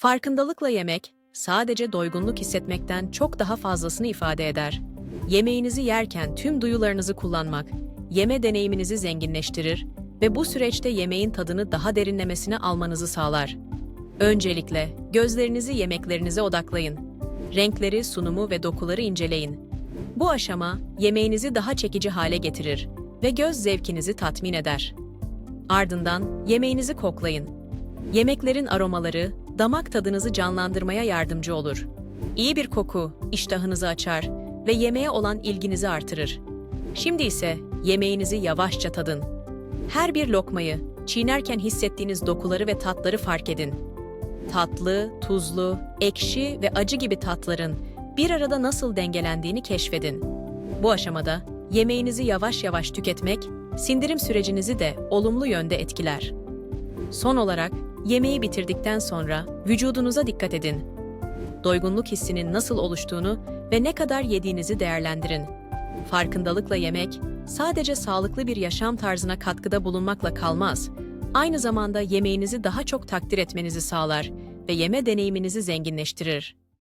Farkındalıkla yemek, sadece doygunluk hissetmekten çok daha fazlasını ifade eder. Yemeğinizi yerken tüm duyularınızı kullanmak, yeme deneyiminizi zenginleştirir ve bu süreçte yemeğin tadını daha derinlemesine almanızı sağlar. Öncelikle gözlerinizi yemeklerinize odaklayın. Renkleri, sunumu ve dokuları inceleyin. Bu aşama yemeğinizi daha çekici hale getirir ve göz zevkinizi tatmin eder. Ardından yemeğinizi koklayın. Yemeklerin aromaları damak tadınızı canlandırmaya yardımcı olur. İyi bir koku iştahınızı açar ve yemeğe olan ilginizi artırır. Şimdi ise yemeğinizi yavaşça tadın. Her bir lokmayı çiğnerken hissettiğiniz dokuları ve tatları fark edin. Tatlı, tuzlu, ekşi ve acı gibi tatların bir arada nasıl dengelendiğini keşfedin. Bu aşamada yemeğinizi yavaş yavaş tüketmek sindirim sürecinizi de olumlu yönde etkiler. Son olarak yemeği bitirdikten sonra vücudunuza dikkat edin. Doygunluk hissinin nasıl oluştuğunu ve ne kadar yediğinizi değerlendirin. Farkındalıkla yemek sadece sağlıklı bir yaşam tarzına katkıda bulunmakla kalmaz. Aynı zamanda yemeğinizi daha çok takdir etmenizi sağlar ve yeme deneyiminizi zenginleştirir.